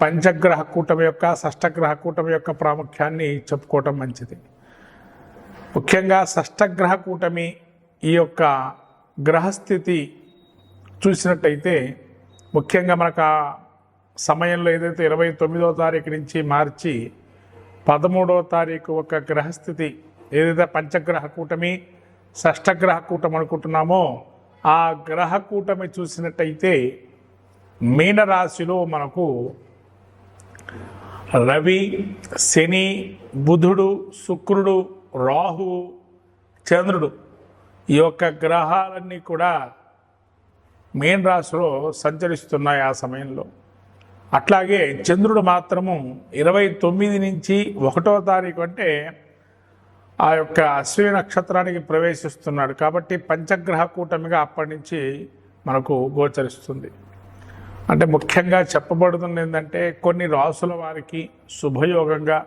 పంచగ్రహ కూటమి యొక్క షష్టగ్రహ కూటమి యొక్క ప్రాముఖ్యాన్ని చెప్పుకోవటం మంచిది. ముఖ్యంగా షష్టగ్రహ కూటమి ఈ యొక్క గ్రహస్థితి చూసినట్టయితే ముఖ్యంగా మనకు ఆ సమయంలో ఏదైతే ఇరవై తొమ్మిదో తారీఖు నుంచి మార్చి పదమూడవ తారీఖు ఒక గ్రహస్థితి ఏదైతే పంచగ్రహ కూటమి షష్టగ్రహ కూటమి అనుకుంటున్నామో ఆ గ్రహ కూటమి చూసినట్టయితే మీనరాశిలో మనకు రవి శని బుధుడు శుక్రుడు రాహువు చంద్రుడు ఈ యొక్క గ్రహాలన్నీ కూడా మీన రాశిలో సంచరిస్తున్నాయి ఆ సమయంలో. అట్లాగే చంద్రుడు మాత్రము ఇరవై తొమ్మిది నుంచి ఒకటో తారీఖు అంటే ఆ యొక్క అశ్విని నక్షత్రానికి ప్రవేశిస్తున్నాడు. కాబట్టి పంచగ్రహ కూటమిగా అప్పటి నుంచి మనకు గోచరిస్తుంది. అంటే ముఖ్యంగా చెప్పబడుతుంది ఏంటంటే కొన్ని రాసుల వారికి శుభయోగంగా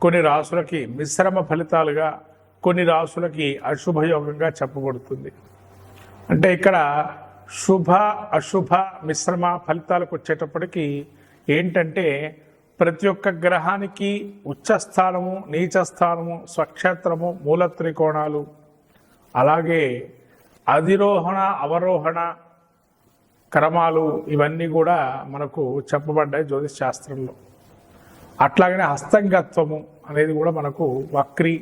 కొన్ని రాసులకి మిశ్రమ ఫలితాలుగా కొన్ని రాసులకి అశుభయోగంగా చెప్పబడుతుంది. అంటే ఇక్కడ శుభ అశుభ మిశ్రమ ఫలితాలకు వచ్చేటప్పటికి ఏంటంటే ప్రతి ఒక్క గ్రహానికి ఉచ్చస్థానము నీచస్థానము స్వక్షేత్రము మూల త్రికోణాలు అలాగే అధిరోహణ అవరోహణ క్రమాలు ఇవన్నీ కూడా మనకు చెప్పబడ్డాయి జ్యోతిష్ శాస్త్రంలో. అట్లాగనే హస్తంగత్వము అనేది కూడా మనకు వక్రీ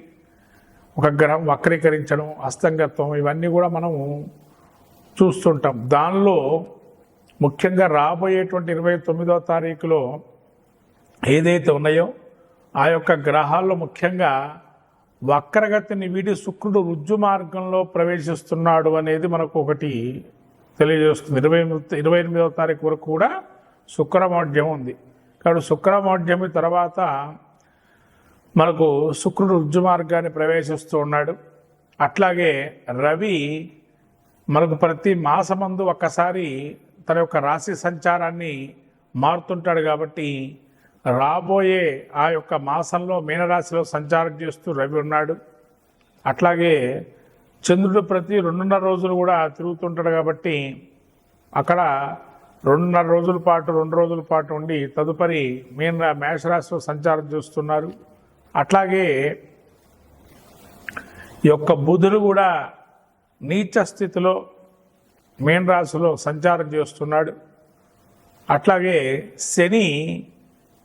ఒక గ్రహం వక్రీకరించడం హస్తంగత్వం ఇవన్నీ కూడా మనము చూస్తుంటాం. దానిలో ముఖ్యంగా రాబోయేటువంటి ఇరవై తొమ్మిదవ తారీఖులో ఏదైతే ఉన్నాయో ఆ యొక్క గ్రహాల్లో ముఖ్యంగా వక్రగతిని వీడి శుక్రుడు రుజ్జు మార్గంలో ప్రవేశిస్తున్నాడు అనేది మనకు ఒకటి తెలియజేస్తుంది. ఇరవై ఎనిమిది ఇరవై ఎనిమిదవ తారీఖు వరకు కూడా శుక్రమౌఢ్యం ఉంది. కాబట్టి శుక్రమౌఢ్యం తర్వాత మనకు శుక్రుడు రుజ్జు మార్గాన్ని ప్రవేశిస్తూ ఉన్నాడు. అట్లాగే రవి మనకు ప్రతి మాసమందు ఒక్కసారి తన యొక్క రాశి సంచారాన్ని మారుతుంటాడు కాబట్టి రాబోయే ఆ యొక్క మాసంలో మీనరాశిలో సంచారం చేస్తూ రవి ఉన్నాడు. అట్లాగే చంద్రుడు ప్రతి రెండున్నర రోజులు కూడా తిరుగుతుంటాడు కాబట్టి అక్కడ రెండున్నర రోజుల పాటు రెండు రోజుల పాటు ఉండి తదుపరి మీన మేషరాశిలో సంచారం చూస్తున్నారు. అట్లాగే ఈ యొక్క బుధుడు కూడా నీచ స్థితిలో మీన రాశిలో సంచారం చేస్తున్నాడు. అట్లాగే శని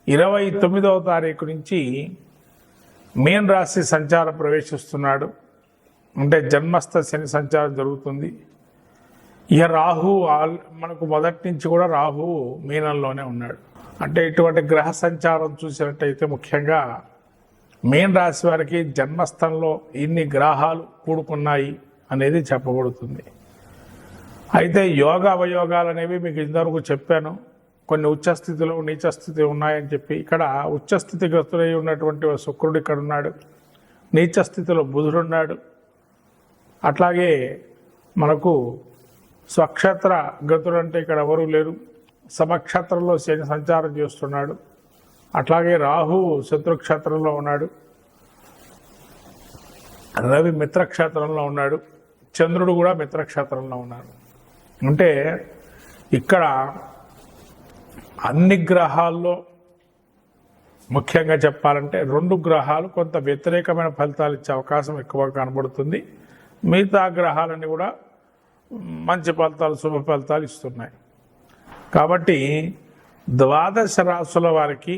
ఇరవై తొమ్మిదవ తారీఖు నుంచి మీన రాశి సంచారం ప్రవేశిస్తున్నాడు. అంటే జన్మస్థ శని సంచారం జరుగుతుంది. ఇక రాహు ఆల్ మనకు మొదటి నుంచి కూడా రాహు మీనంలోనే ఉన్నాడు. అంటే ఇటువంటి గ్రహ సంచారం చూసినట్టయితే ముఖ్యంగా మీన రాశి వారికి జన్మస్థంలో ఇన్ని గ్రహాలు కూడుకున్నాయి అనేది చెప్పబడుతుంది. అయితే యోగ అవయోగాలు అనేవి మీకు ఇంతవరకు చెప్పాను. కొన్ని ఉచ్చస్థితిలో నీచస్థితి ఉన్నాయని చెప్పి ఇక్కడ ఉచ్చస్థితి గ్రస్తులై ఉన్నటువంటి శుక్రుడు ఇక్కడ ఉన్నాడు. నీచస్థితిలో బుధుడున్నాడు అట్లాగే మనకు స్వక్షేత్ర గతుడు అంటే ఇక్కడ ఎవరూ లేరు. సమక్షేత్రంలో శని సంచారం చేస్తున్నాడు. అట్లాగే రాహు శత్రుక్షేత్రంలో ఉన్నాడు. రవి మిత్రక్షేత్రంలో ఉన్నాడు. చంద్రుడు కూడా మిత్రక్షేత్రంలో ఉన్నాడు. అంటే ఇక్కడ అన్ని గ్రహాల్లో ముఖ్యంగా చెప్పాలంటే రెండు గ్రహాలు కొంత వ్యతిరేకమైన ఫలితాలు ఇచ్చే అవకాశం ఎక్కువగా కనబడుతుంది. మిగతా గ్రహాలన్నీ కూడా మంచి ఫలితాలు శుభ ఫలితాలు ఇస్తున్నాయి. కాబట్టి ద్వాదశ రాసుల వారికి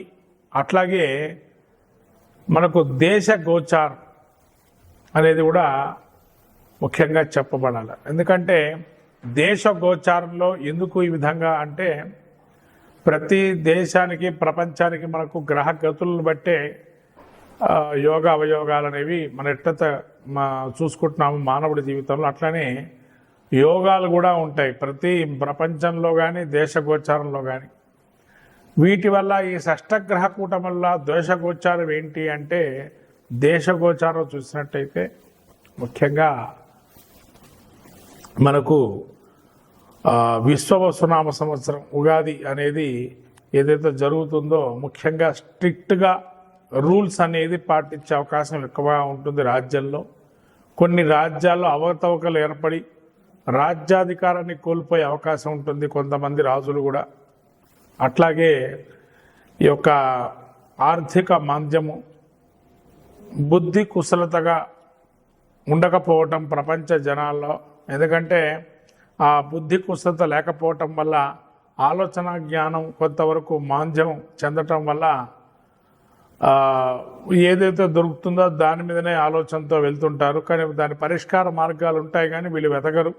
అట్లాగే మనకు దేశ గోచార్ అనేది కూడా ముఖ్యంగా చెప్పబడాలి. ఎందుకంటే దేశ గోచారంలో ఎందుకు ఈ విధంగా అంటే ప్రతి దేశానికి ప్రపంచానికి మనకు గ్రహ గతులను బట్టే యోగ అవయోగాలు అనేవి మన ఎట్ట మా చూసుకుంటున్నాము మానవుడి జీవితంలో. అట్లనే యోగాలు కూడా ఉంటాయి. ప్రతి ప్రపంచంలో కానీ దేశగోచారంలో కానీ వీటి వల్ల ఈ షష్టగ్రహ కూటం వల్ల దోషగోచారం ఏంటి అంటే దేశగోచారం చూసినట్టయితే ముఖ్యంగా మనకు విశ్వవసునామ సంవత్సరం ఉగాది అనేది ఏదైతే జరుగుతుందో ముఖ్యంగా స్ట్రిక్ట్గా రూల్స్ అనేది పాటించే అవకాశం ఎక్కువగా ఉంటుంది రాజ్యంలో. కొన్ని రాజ్యాల్లో అవకతవకలు ఏర్పడి రాజ్యాధికారాన్ని కోల్పోయే అవకాశం ఉంటుంది కొంతమంది రాజులు కూడా. అట్లాగే ఈ యొక్క ఆర్థిక మాంద్యము బుద్ధి కుశలతగా ఉండకపోవటం ప్రపంచ జనాల్లో. ఎందుకంటే ఆ బుద్ధి కుశలత లేకపోవటం వల్ల ఆలోచన జ్ఞానం కొంతవరకు మాంద్యం చెందటం వల్ల ఏదైతే దొరుకుతుందో దాని మీదనే ఆలోచనతో వెళ్తుంటారు. కానీ దాని పరిష్కార మార్గాలు ఉంటాయి కానీ వీళ్ళు వెతకరు.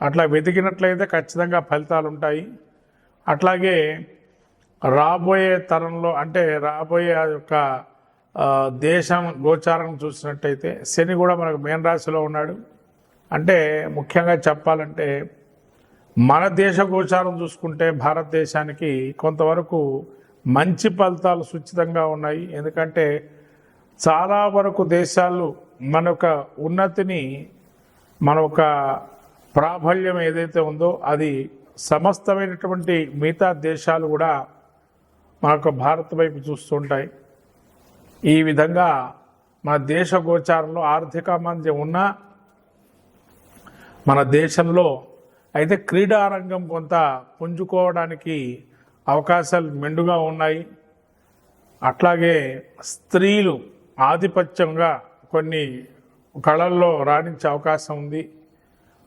అట్లా వెతికినట్లయితే ఖచ్చితంగా ఫలితాలు ఉంటాయి అట్లాగే రాబోయే తరంలో అంటే రాబోయే ఆ యొక్క దేశం గోచారం చూసినట్టయితే శని కూడా మనకు మేన్ రాశిలో ఉన్నాడు. అంటే ముఖ్యంగా చెప్పాలంటే మన దేశ గోచారం చూసుకుంటే భారతదేశానికి కొంతవరకు మంచి ఫలితాలు సుచితంగా ఉన్నాయి. ఎందుకంటే చాలా వరకు దేశాలు మన యొక్క ఉన్నతిని మన ఒక ప్రాబల్యం ఏదైతే ఉందో అది సమస్తమైనటువంటి మిగతా దేశాలు కూడా మన యొక్క భారత్ వైపు చూస్తుంటాయి. ఈ విధంగా మన దేశ గోచారంలో ఆర్థిక మంది ఉన్నా మన దేశంలో అయితే క్రీడారంగం కొంత పుంజుకోవడానికి అవకాశాలు మెండుగా ఉన్నాయి. అట్లాగే స్త్రీలు ఆధిపత్యంగా కొన్ని కళల్లో రాణించే అవకాశం ఉంది.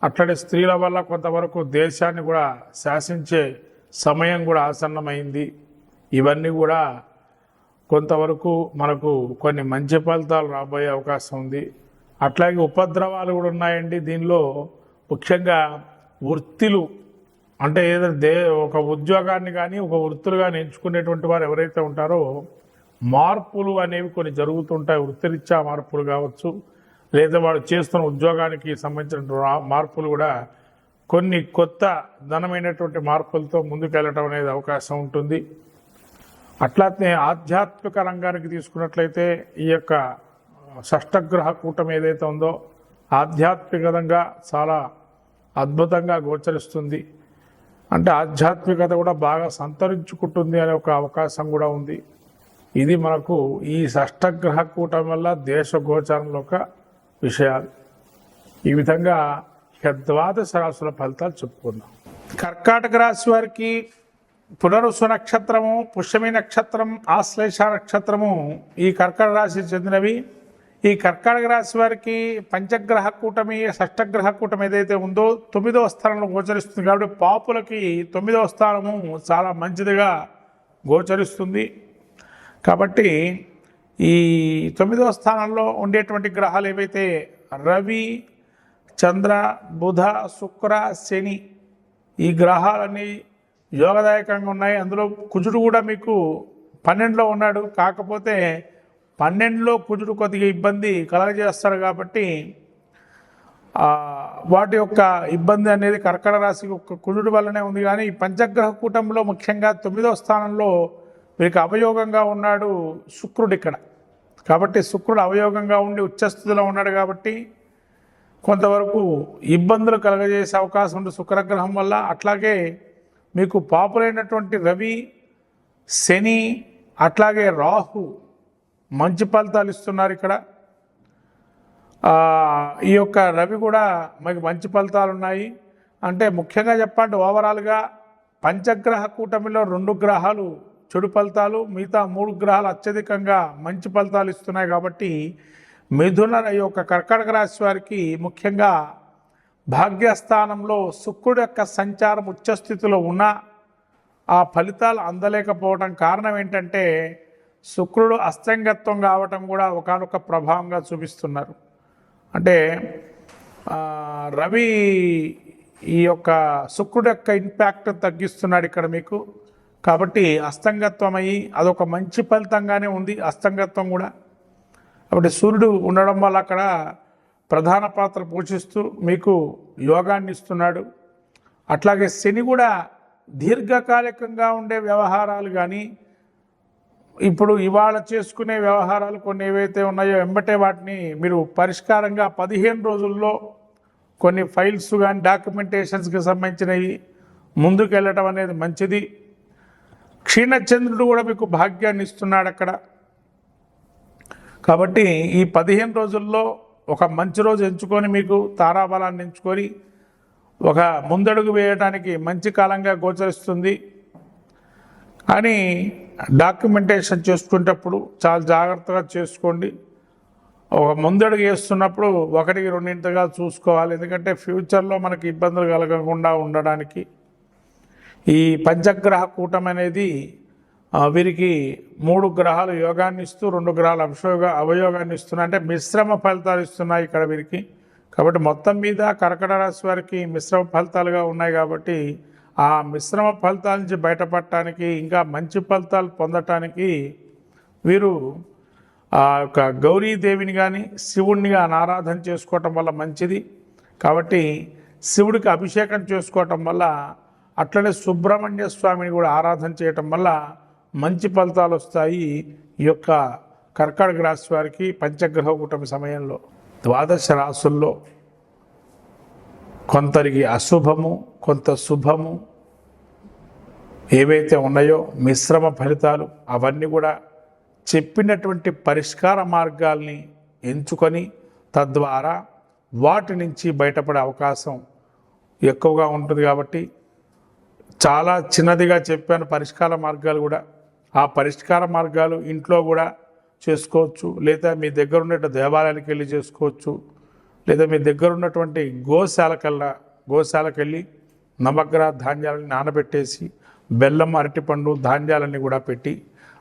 అట్లాగే స్త్రీల వల్ల కొంతవరకు దేశాన్ని కూడా శాసించే సమయం కూడా ఆసన్నమైంది. ఇవన్నీ కూడా కొంతవరకు మనకు కొన్ని మంచి ఫలితాలు రాబోయే అవకాశం ఉంది. అట్లాగే ఉపద్రవాలు కూడా ఉన్నాయండి. దీనిలో ముఖ్యంగా వృత్తిలు అంటే ఏదైనా దే ఒక ఉద్యోగాన్ని కానీ ఒక వృత్తులు కానీ ఎంచుకునేటువంటి వారు ఎవరైతే ఉంటారో మార్పులు అనేవి కొన్ని జరుగుతుంటాయి. వృత్తిరీత్యా మార్పులు కావచ్చు లేదా వాడు చేస్తున్న ఉద్యోగానికి సంబంధించిన రా- మార్పులు కూడా కొన్ని కొత్త ధనమైనటువంటి మార్పులతో ముందుకెళ్ళటం అనేది అవకాశం ఉంటుంది. అట్లానే ఆధ్యాత్మిక రంగానికి తీసుకున్నట్లయితే ఈ యొక్క షష్టగ్రహ కూటం ఏదైతే ఉందో ఆధ్యాత్మికంగా చాలా అద్భుతంగా గోచరిస్తుంది. అంటే ఆధ్యాత్మికత కూడా బాగా సంతరించుకుంటుంది అనే ఒక అవకాశం కూడా ఉంది. ఇది మనకు ఈ షష్టగ్రహ కూటమి వల్ల దేశ గోచారంలో ఒక విషయాలు. ఈ విధంగా ఇక ద్వాదశ రాశుల ఫలితాలు చెప్పుకుందాం. కర్కాటక రాశి వారికి పునరుసు నక్షత్రము పుష్యమి నక్షత్రం ఆశ్లేష నక్షత్రము ఈ కర్కట రాశి చెందినవి. ఈ కర్కాటక రాశి వారికి పంచగ్రహ కూటమి షష్టగ్రహ కూటమి ఏదైతే ఉందో తొమ్మిదవ స్థానంలో గోచరిస్తుంది కాబట్టి పాపులకి తొమ్మిదవ స్థానము చాలా మంచిదిగా గోచరిస్తుంది. కాబట్టి ఈ తొమ్మిదవ స్థానంలో ఉండేటువంటి గ్రహాలు ఏవైతే రవి చంద్ర బుధ శుక్ర శని ఈ గ్రహాలన్నీ యోగదాయకంగా ఉన్నాయి. అందులో కుజుడు కూడా మీకు పన్నెండులో ఉన్నాడు. కాకపోతే పన్నెండులో కుజుడు కొద్దిగా ఇబ్బంది కలగజేస్తారు కాబట్టి వాటి యొక్క ఇబ్బంది అనేది కర్కట రాశి యొక్క కుజుడు వల్లనే ఉంది. కానీ ఈ పంచగ్రహ కూటంలో ముఖ్యంగా తొమ్మిదో స్థానంలో మీకు అవయోగంగా ఉన్నాడు శుక్రుడు ఇక్కడ. కాబట్టి శుక్రుడు అవయోగంగా ఉండి ఉచ్చస్థితిలో ఉన్నాడు కాబట్టి కొంతవరకు ఇబ్బందులు కలగజేసే అవకాశం ఉంది శుక్రగ్రహం వల్ల. అట్లాగే మీకు పాపులైనటువంటి రవి శని అట్లాగే రాహు మంచి ఫలితాలు ఇస్తున్నారు ఇక్కడ. ఈ యొక్క రవి కూడా మనకి మంచి ఫలితాలు ఉన్నాయి. అంటే ముఖ్యంగా చెప్పండి ఓవరాల్గా పంచగ్రహ కూటమిలో రెండు గ్రహాలు చెడు ఫలితాలు మిగతా మూడు గ్రహాలు అత్యధికంగా మంచి ఫలితాలు ఇస్తున్నాయి కాబట్టి మిథున ఈ యొక్క కర్కటక రాశి వారికి ముఖ్యంగా భాగ్యస్థానంలో శుక్రుడు యొక్క సంచారం ఉచ్చస్థితిలో ఉన్న ఆ ఫలితాలు అందలేకపోవడం కారణం ఏంటంటే శుక్రుడు అస్తంగత్వం కావటం కూడా ఒకనొక ప్రభావంగా చూపిస్తున్నారు. అంటే రవి ఈ యొక్క శుక్రుడు యొక్క ఇంపాక్ట్ తగ్గిస్తున్నాడు ఇక్కడ మీకు. కాబట్టి అస్తంగత్వం అయ్యి అదొక మంచి ఫలితంగానే ఉంది అస్తంగత్వం కూడా. కాబట్టి సూర్యుడు ఉండడం వల్ల అక్కడ ప్రధాన పాత్ర పోషిస్తూ మీకు యోగాన్ని ఇస్తున్నాడు. అట్లాగే శని కూడా దీర్ఘకాలికంగా ఉండే వ్యవహారాలు కానీ ఇప్పుడు ఇవాళ చేసుకునే వ్యవహారాలు కొన్ని ఏవైతే ఉన్నాయో వెంబటే వాటిని మీరు పరిష్కారంగా పదిహేను రోజుల్లో కొన్ని ఫైల్స్ కానీ డాక్యుమెంటేషన్స్కి సంబంధించినవి ముందుకెళ్ళటం అనేది మంచిది. క్షీణచంద్రుడు కూడా మీకు భాగ్యాన్ని ఇస్తున్నాడు అక్కడ. కాబట్టి ఈ పదిహేను రోజుల్లో ఒక మంచి రోజు ఎంచుకొని మీకు తారాబలాన్ని ఎంచుకొని ఒక ముందడుగు వేయడానికి మంచి కాలంగా గోచరిస్తుంది. అని డాక్యుమెంటేషన్ చేసుకునేటప్పుడు చాలా జాగ్రత్తగా చేసుకోండి. ఒక ముందడుగు వేస్తున్నప్పుడు ఒకటికి రెండింటిగా చూసుకోవాలి. ఎందుకంటే ఫ్యూచర్లో మనకి ఇబ్బందులు కలగకుండా ఉండడానికి ఈ పంచగ్రహ కూటం అనేది వీరికి మూడు గ్రహాలు యోగాన్ని ఇస్తూ రెండు గ్రహాలు అవయోగ అవయోగాన్ని ఇస్తున్నాయి అంటే మిశ్రమ ఫలితాలు ఇస్తున్నాయి ఇక్కడ వీరికి. కాబట్టి మొత్తం మీద కర్కట రాశి వారికి మిశ్రమ ఫలితాలుగా ఉన్నాయి కాబట్టి ఆ మిశ్రమ ఫలితాల నుంచి బయటపడటానికి ఇంకా మంచి ఫలితాలు పొందటానికి వీరు ఆ యొక్క గౌరీదేవిని కానీ శివుణ్ణి కానీ ఆరాధన చేసుకోవటం వల్ల మంచిది. కాబట్టి శివుడికి అభిషేకం చేసుకోవటం వల్ల అట్లనే సుబ్రహ్మణ్య స్వామిని కూడా ఆరాధన చేయటం వల్ల మంచి ఫలితాలు వస్తాయి ఈ యొక్క కర్కాటక రాశి వారికి పంచగ్రహ కూటమి సమయంలో. ద్వాదశ రాసుల్లో కొందరికి అశుభము కొంత శుభము ఏవైతే ఉన్నాయో మిశ్రమ ఫలితాలు అవన్నీ కూడా చెప్పినటువంటి పరిష్కార మార్గాల్ని ఎంచుకొని తద్వారా వాటి నుంచి బయటపడే అవకాశం ఎక్కువగా ఉంటుంది కాబట్టి చాలా చిన్నదిగా చెప్పాను పరిష్కార మార్గాలు కూడా. ఆ పరిష్కార మార్గాలు ఇంట్లో కూడా చేసుకోవచ్చు లేదా మీ దగ్గర ఉన్న దేవాలయానికి వెళ్ళి చేసుకోవచ్చు. లేదా మీ దగ్గర ఉన్నటువంటి గోశాలకల్లా గోశాలకెళ్ళి నవగ్రహ ధాన్యాలను నానబెట్టేసి బెల్లం అరటిపండు ధాన్యాలన్నీ కూడా పెట్టి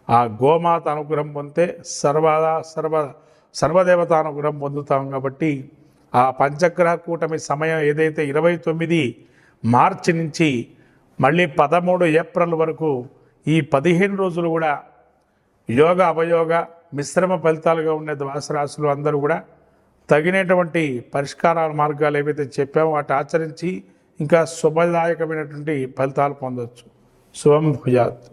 ఆ గోమాత అనుగ్రహం పొందితే సర్వదా సర్వ సర్వదేవత అనుగ్రహం పొందుతాం కాబట్టి ఆ పంచగ్రహ కూటమి సమయం ఏదైతే ఇరవై తొమ్మిది మార్చి నుంచి మళ్ళీ పదమూడు ఏప్రిల్ వరకు ఈ పదిహేను రోజులు కూడా యోగ అవయోగ మిశ్రమ ఫలితాలుగా ఉండే ద్వాసరాశులు అందరూ కూడా తగినటువంటి పరిష్కారాల మార్గాలు ఏవైతే చెప్పామో వాటి ఆచరించి ఇంకా శుభదాయకమైనటువంటి ఫలితాలు పొందవచ్చు శుభం భుజాత్.